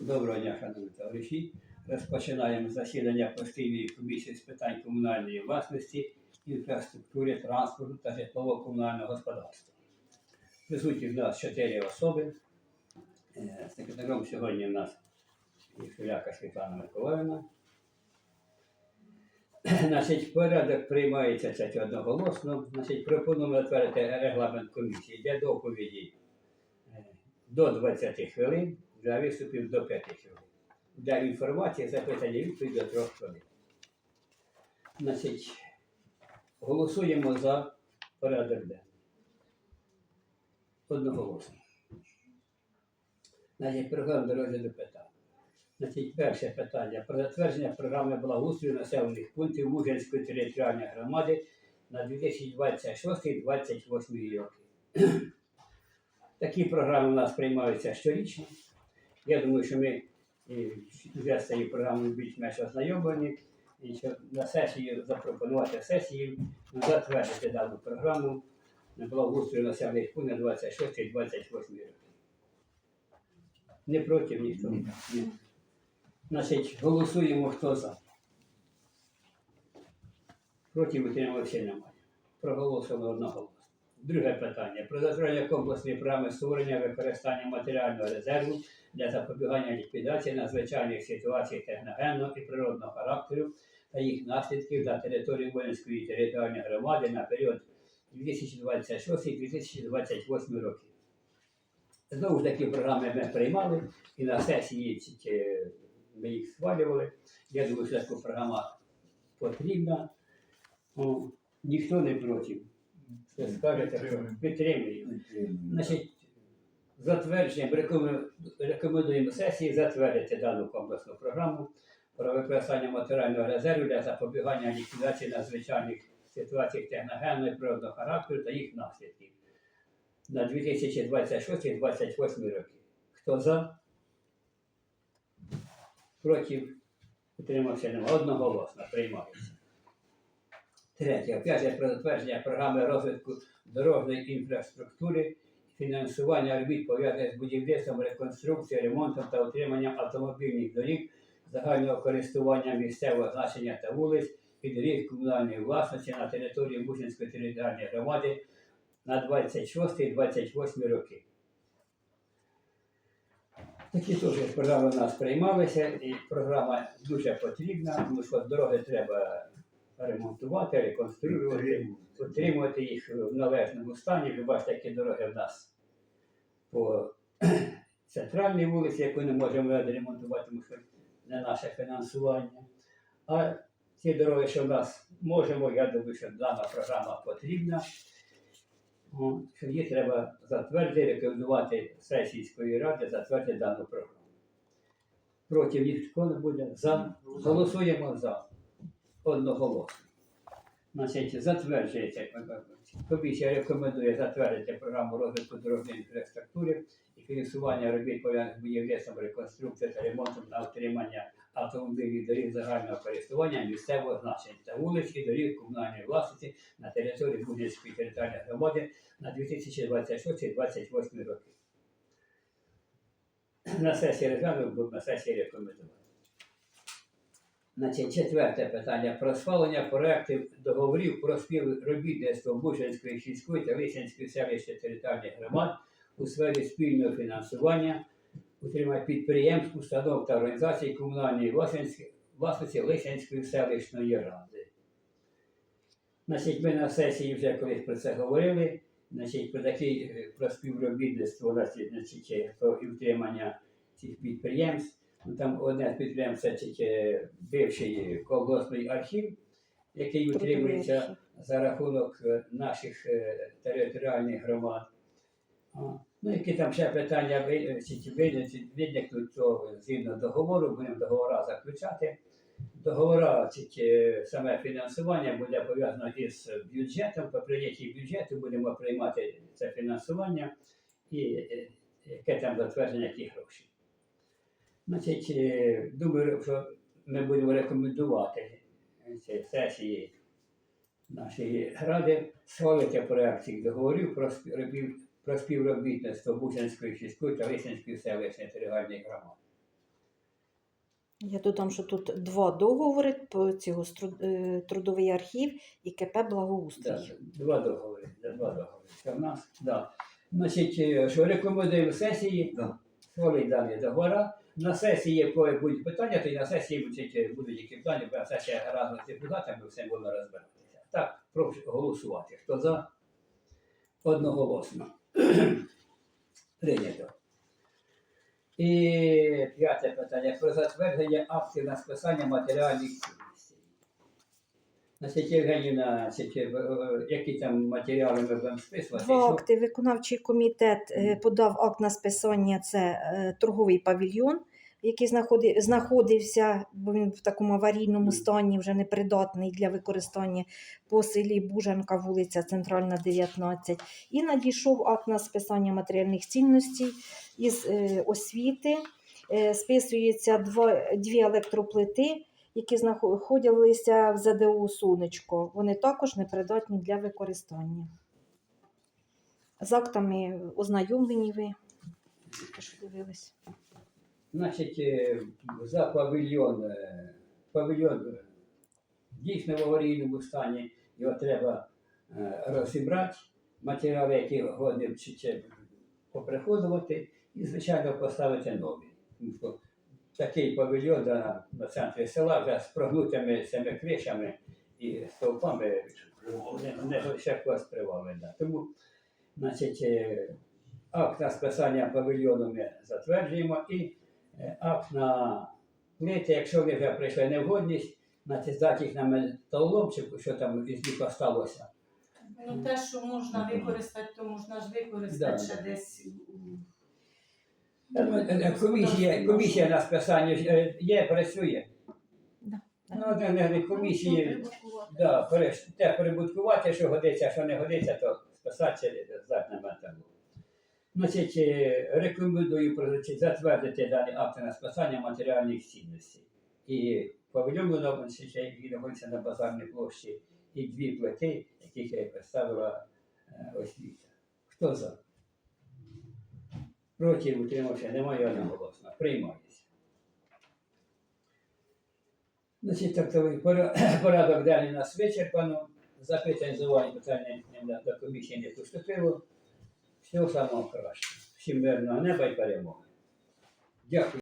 Доброго дня, шановні товариші. Розпочинаємо засідання постійної комісії з питань комунальної власності, інфраструктури, транспорту та житлово-комунального господарства. Присутні в нас чотири особи. Е, Секретарем сьогодні в нас Шуляка Світлана Миколаївна. Значить, порядок приймається це одноголосно. Значить, пропонуємо затвердити регламент комісії для доповіді е, до 20 хвилин, для виступів до 5 хвилин. Для інформації запитання відповідь до 3 хвилин. Значить, голосуємо за порядок денний. Одноголосно. Значить, програма до розгляду питань. Значить, перше питання про затвердження програми благоустрою населених пунктів Мужинської територіальної громади на 2026-2028 роки. Такі програми у нас приймаються щорічно. Я думаю, що ми вже з цією програмою більш-менш ознайомлені. І що на сесію запропонувати сесію затвердити дану програму на благоустрою населених пунктів на 26-28 роки. Не проти ніхто. Ні. Значить, голосуємо, хто за. Проти утримався немає. Проголосували одноголосно. Друге питання. Про затвердження комплексної програми створення використання матеріального резерву для запобігання ліквідації надзвичайних ситуацій техногенного і природного характеру та їх наслідків на території Воїнської територіальної громади на період 2026-2028 років. Знову ж таки, програми ми приймали і на сесії ми їх схвалювали. Я думаю, що така програма потрібна. Ніхто не проти. Скажете, підтримуємо. Значить, затверджуємо, рекомендуємо сесії затвердити дану комплексну програму про використання матеріального резерву для запобігання ліквідації надзвичайних ситуацій техногенного і природного характеру та їх наслідків на 2026-2028 роки. Хто за? Проти? Утримався нема. Одноголосно приймається. Третє. Опять же про затвердження програми розвитку дорожньої інфраструктури, фінансування робіт пов'язаних з будівництвом, реконструкцією, ремонтом та утриманням автомобільних доріг загального користування місцевого значення та вулиць і доріг комунальної власності на території Бучинської територіальної громади на 26-28 роки. Такі теж програми у нас приймалися, і програма дуже потрібна, тому що дороги треба ремонтувати, реконструювати, утримувати їх в належному стані. Ви бачите, які дороги в нас по центральній вулиці, яку не можемо ремонтувати, тому що не наше фінансування. А ці дороги, що в нас можемо, я думаю, що дана програма потрібна. Що її треба затвердити, рекомендувати сесійської ради, затвердити дану програму. Проти ніхто не буде. За. Голосуємо за. Одноголосно. Значить, затверджується. Комісія рекомендує затвердити програму розвитку дорожньої інфраструктури і фінансування робіт пов'язаних з будівництвом, реконструкцією та ремонтом на утримання автомобільних доріг загального користування місцевого значення та вулиць доріг комунальної власності на території Будівської територіальної громади на 2026-2028 роки. На сесії розглянув, буду на сесії рекомендувати. Значить, четверте питання про схвалення проєктів договорів про співробітництво Бужинської сільської та Лисянської селищної територіальних громад у сфері спільного фінансування, утримання підприємств, установ та організацій комунальної власності, Лисянської селищної ради. Значить, ми на сесії вже колись про це говорили. Значить, про такі е, про співробітництво, значить, і утримання цих підприємств. Там одне з підприємств це тільки бивший колгоспний архів, який утримується за рахунок е, наших е, територіальних громад. Ну, які там ще питання е, виникнуть, то згідно договору, будемо договора заключати. Договора, чи саме фінансування буде пов'язано із бюджетом. По прийнятті бюджету будемо приймати це фінансування і яке там затвердження, які гроші. Значить, е, думаю, що ми будемо рекомендувати ці сесії нашої ради схвалити проект цих договорів про співробіт- про співробітництво Бучанської сільської та Лисянської селищної територіальної громади. Я додам, що тут два договори по цього е, трудовий архів і КП благоустрій. Да, два договори. Да, два договори. Це в нас, да. Значить, е, що рекомендуємо сесії, Да. схвалити дані договори. На сесії, коли будуть питання, то і на сесії будуть, будуть які питання, бо сесія разом з депутатами все будемо розбиратися. Так, прошу голосувати. Хто за? Одноголосно. Прийнято. І п'яте питання про затвердження актів на списання матеріальних цінностей. Значить, Євгенівна, значить, е, які там матеріали ми будемо списувати? Два акти виконавчий комітет е, подав акт на списання. Це е, торговий павільйон, який знаходи- знаходився, бо він в такому аварійному стані, вже непридатний для використання по селі Бужанка, вулиця Центральна, 19. І надійшов акт на списання матеріальних цінностей із освіти. Списується два, дві електроплити, які знаходилися в ЗДУ Сонечко. Вони також непридатні для використання. З актами ознайомлені ви. Що дивились. Значить, е, за павільйон, е, павільйон е, дійсно в аварійному стані, його треба розібрати, матеріали, які годні чи, чи поприходувати, і, звичайно, поставити нові. Такий павільйон да, на центрі села вже з прогнутими цими кришами і стовпами не, не привали. Да. Тому, значить, е, акт на списання павільйону ми затверджуємо і е, акт на плити, якщо вони вже прийшли невгодність, значить здати їх на металолом, чи що там із них осталося. Ну, те, що можна використати, то можна ж використати Да, ще да. десь. Е, е, Комісія, комісія на списання е, є, працює. Да. Ну, не, не, не комісії, да, те перебуткувати, що годиться, що не годиться, то списати здати на. Значить, е, рекомендую значить, затвердити дані акти на списання матеріальних цінностей. І павільйон Луновича, який знаходиться на базарній площі, і дві плити, яких я представила е, освіта. Хто за? Проти утримався, немає одноголосно. Приймається. Значить, пора- порядок далі нас вичерпано. Запитань зувань питання до комісії не поступило. Всього самого кращого. Всім мирного неба і перемоги. Дякую.